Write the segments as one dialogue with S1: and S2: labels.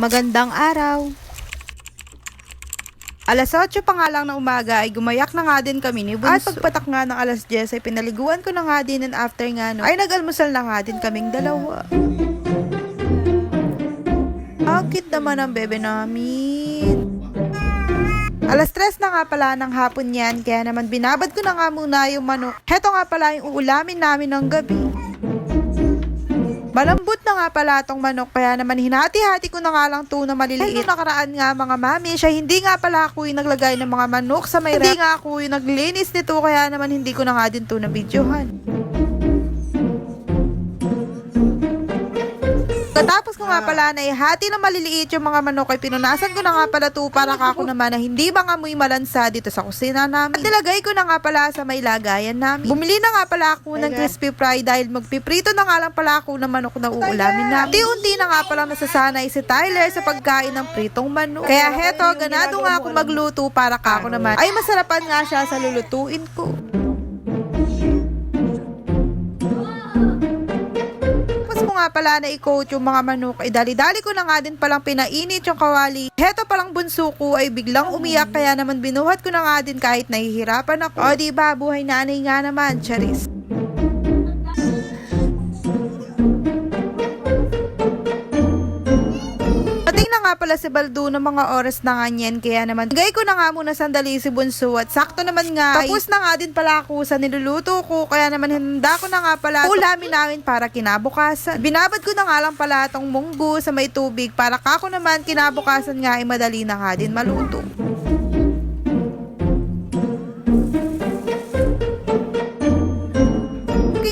S1: Magandang araw. Alas 8 pa nga lang ng umaga ay gumayak na nga din kami ni Bunso. At pagpatak nga ng alas 10 ay pinaliguan ko na nga din and after nga no, ay nag-almusal na nga din kaming dalawa. Cute naman ang bebe namin. Alas 3 na nga pala ng hapon yan, kaya naman binabad ko na nga muna yung manok. Heto nga pala yung uulamin namin ng gabi. Malambot na nga pala tong manok, kaya naman hinati-hati ko na nga lang to na maliliit. Ay, nakaraan nga mga mami, siya hindi nga pala ako yung naglagay ng mga manok sa may Hindi nga ako yung naglinis nito, kaya naman hindi ko na nga din to na videohan. Katapos ko nga pala na ihati na maliliit yung mga manok ay pinunasan ko na nga pala to para kako naman na hindi mangamoy malansa dito sa kusina namin. At nilagay ko na nga pala sa may lagayan namin. Bumili na nga pala ako ng crispy fry dahil magpiprito na nga lang pala ako ng manok na uulamin namin. Unti-unti na nga pala nasasanay si Tyler sa pagkain ng pritong manok. Kaya heto, ganado nga ako magluto para kako naman. Ay masarapan nga siya sa lulutuin ko. Nga pala na i-coat yung mga manok, ay dali-dali ko na nga din palang pinainit yung kawali. Heto palang bunso ko ay biglang umiyak, kaya naman binuhat ko na nga din kahit nahihirapan ako. O di ba buhay nanay nga naman, Charis. Nga pala si Baldo ng mga oras na nga niyan, kaya naman gay ko na nga muna sandali si Bunso at sakto naman nga tapos na nga din pala ako sa niluluto ko kaya naman hinanda ko na nga pala ulamin namin para kinabukasan. Binabad ko na nga lang pala tong munggo sa may tubig para kako naman kinabukasan nga ay madali na nga din maluto.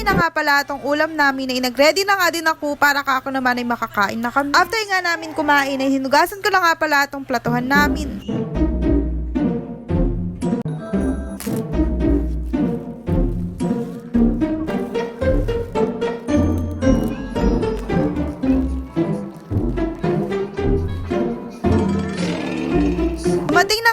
S1: Na nga pala tong ulam namin ay nag-ready na nga din ako para ka ako naman ay makakain na kami. After nga namin kumain ay hinugasan ko na nga pala tong platuhan namin.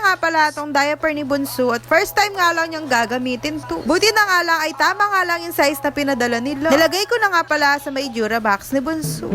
S1: Nga pala tong diaper ni Bunso at first time nga lang niyang gagamitin to. Buti na nga lang ay tama nga lang yung size na pinadala nila. Nilagay ko na nga pala sa may Durabox ni Bunso.